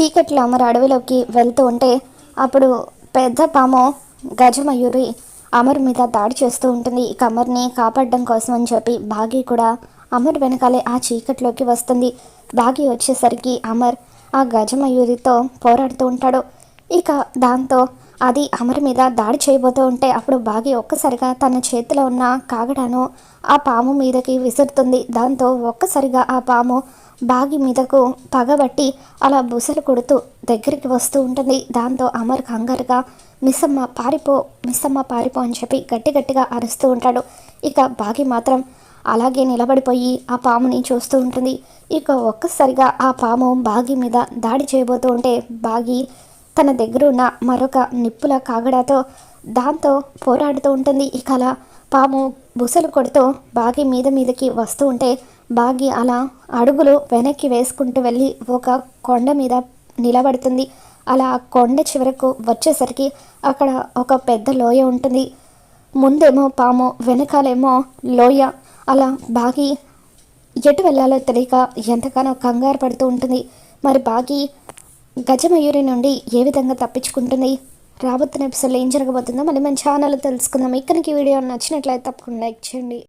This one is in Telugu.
చీకట్లో అమరు అడవిలోకి వెళ్తూ ఉంటే అప్పుడు పెద్ద పాము గజమయూరి అమర్ మీద దాడి చేస్తూ ఉంటుంది. ఇక అమర్ని కాపాడడం కోసం అని చెప్పి బాగి కూడా అమర్ వెనకాలే ఆ చీకట్లోకి వస్తుంది. బాగి వచ్చేసరికి అమర్ ఆ గజమయూరితో పోరాడుతూ ఉంటాడు. ఇక దాంతో అది అమర్ మీద దాడి చేయబోతూ ఉంటే అప్పుడు బాగి ఒక్కసారిగా తన చేతిలో ఉన్న కాగడాను ఆ పాము మీదకి విసురుతుంది. దాంతో ఒక్కసారిగా ఆ పాము బాగి మీదకు పగబట్టి అలా బుసలు కొడుతూ దగ్గరికి వస్తూ ఉంటుంది. దాంతో అమర్ కంగారుగా మిస్సమ్మ పారిపో మిస్సమ్మ పారిపో అని చెప్పి గట్టి గట్టిగా అరుస్తూ ఉంటాడు. ఇక బాగి మాత్రం అలాగే నిలబడిపోయి ఆ పాముని చూస్తూ ఉంటుంది. ఇక ఒక్కసారిగా ఆ పాము బాగి మీద దాడి చేయబోతూ ఉంటే బాగి తన దగ్గర ఉన్న మరొక నిప్పుల కాగడాతో దాంతో పోరాడుతూ ఉంటుంది. ఇక అలా పాము బుసలు కొడుతూ బాగి మీద మీదకి వస్తూ ఉంటే బాగి అలా అడుగులు వెనక్కి వేసుకుంటూ వెళ్ళి ఒక కొండ మీద నిలబడుతుంది. అలా కొండ చివరకు వచ్చేసరికి అక్కడ ఒక పెద్ద లోయ ఉంటుంది. ముందేమో పాము వెనకాలేమో లోయ. అలా బాగి ఎటు వెళ్ళాలో తెలియక ఎంతగానో కంగారు పడుతూ ఉంటుంది. మరి బాగి గజమయూరి నుండి ఏ విధంగా తప్పించుకుంటుంది? రాబోతున్న ఎపిసోడ్లో ఏం జరగబోతుందో మళ్ళీ మన ఛానల్ తెలుసుకుందాం. ఇక్కడికి వీడియో నచ్చినట్లయితే తప్పకుండా లైక్ చేయండి.